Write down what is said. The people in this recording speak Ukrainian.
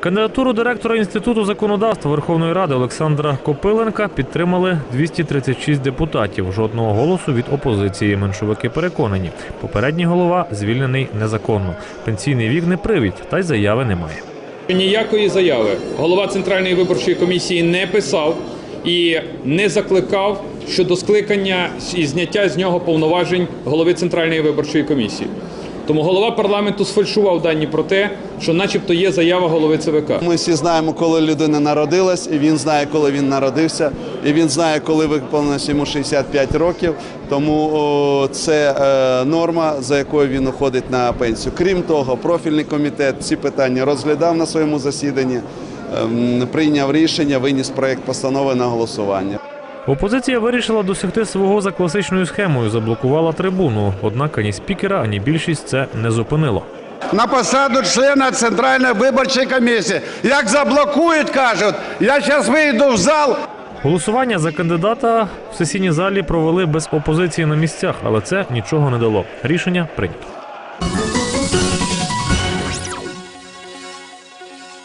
Кандидатуру директора Інституту законодавства Верховної Ради Олександра Копиленка підтримали 236 депутатів. Жодного голосу від опозиції. Меншовики переконані. Попередній голова звільнений незаконно. Пенсійний вік не привід, та й заяви немає. Ніякої заяви голова Центральної виборчої комісії не писав і не закликав щодо скликання і зняття з нього повноважень голови Центральної виборчої комісії. Тому голова парламенту сфальшував дані про те, що, начебто, є заява голови ЦВК. Ми всі знаємо, коли людина народилась, і він знає, коли він народився, і він знає, коли виповнилось йому 65 років. Тому о, це е, норма, за якою він уходить на пенсію. Крім того, профільний комітет ці питання розглядав на своєму засіданні, ем, прийняв рішення, виніс проект постанови на голосування. Опозиція вирішила досягти свого за класичною схемою, заблокувала трибуну. Однак ані спікера, ані більшість це не зупинило. на посаду члена Центральної виборчої комісії. Як заблокують, кажуть, я зараз вийду в зал, Голосування за кандидата в сесійній залі провели без опозиції на місцях, але це нічого не дало. Рішення прийнято.